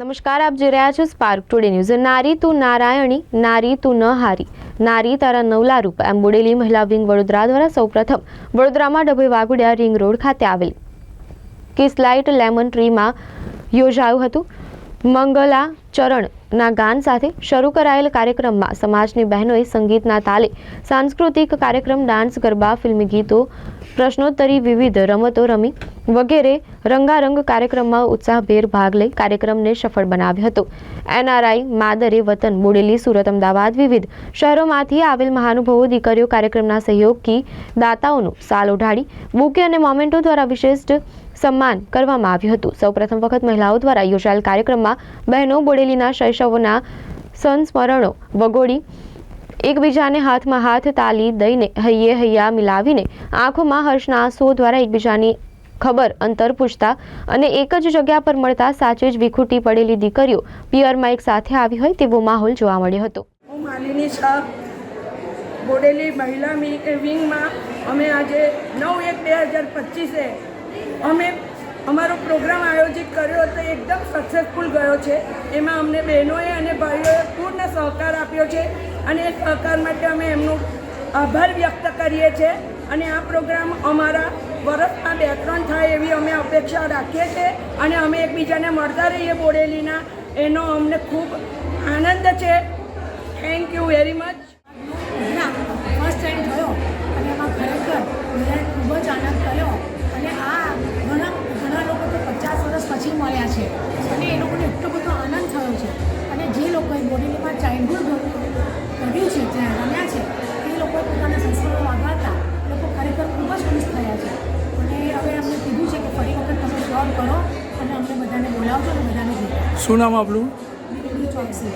નમસ્કાર, આપ જોઈ રહ્યા છો સ્પાર્ક ટુડે ન્યૂઝ નારી તું નારાયણી, નારી તું ન હારી. નારી તારા નવલા રૂપ. એમ બોડેલી મહિલા વિંગ વડોદરા દ્વારા સૌપ્રથમ વડોદરામાં ડભોઈ વાઘોડિયા રિંગ રોડ ખાતે આવેલ. કિસલાઇટ લેમન ટ્રીમાં યોજાયું હતું. મંગલા ચરણના ગાન સાથે શરૂ કરાયેલ કાર્યક્રમમાં સમાજની બહેનોએ સંગીતના તાલે સાંસ્કૃતિક કાર્યક્રમ, ડાન્સ, ગરબા, ફિલ્મી ગીતો પ્રશ્નોત્તરી વિવિધ રમતો રમી વગેરે રંગારંગ કાર્યક્રમમાં ઉત્સાહભેર ભાગ લઈ કાર્યક્રમને સફળ બનાવ્યો હતો. એનઆરઆઈ માદરે વતન બોડેલી, સુરત, અમદાવાદ વિવિધ શહેરોમાંથી આવેલ મહાનુભવો, દીકરીઓ કાર્યક્રમના સહયોગથી દાતાઓનું સાલ ઓઢાડી બુકે અને મોમેન્ટો દ્વારા વિશિષ્ટ સન્માન કરવામાં આવ્યું હતું. સૌપ્રથમ વખત મહિલાઓ દ્વારા યોજાયેલ કાર્યક્રમમાં બહેનો બોડેલીના શૈશવોના સંસ્મરણો વગોડી એકબીજાને હાથમાં હાથ તાલી દઈને હૈયે હૈયા મિલાવીને આંખોમાં હર્ષના આંસુઓ દ્વારા એકબીજાની ખબર અંતર પૂછતા અને એક જ જગ્યા પર મળતા સાચે જ વિખૂટી પડેલી દીકરીઓ પિયરમાં એક સાથે આવી હોય તેવો માહોલ જોવા મળ્યો હતો. હું માલિની શાહ બોડેલી મહિલા વિંગમાં અમે આજે નવ એક બે હજાર પચીસે અમે અમારો પ્રોગ્રામ આયોજિત કર્યો હતો એકદમ સક્સેસફુલ ગયો છે. એમાં અમને બહેનોએ અને ભાઈઓએ પૂર્ણ સહકાર આપ્યો છે અને એ સહકાર માટે અમે એમનો આભાર વ્યક્ત કરીએ છીએ અને આ પ્રોગ્રામ અમારા વર્ષમાં બે ત્રણ થાય એવી અમે અપેક્ષા રાખીએ છીએ અને અમે એકબીજાને મળતા રહીએ બોડેલીના. એનો અમને ખૂબ આનંદ છે. થેન્ક યુ વેરી મચ અને અમને બધાને બોલાવજો અને બધાને શું નામ આપણું ચોકસી.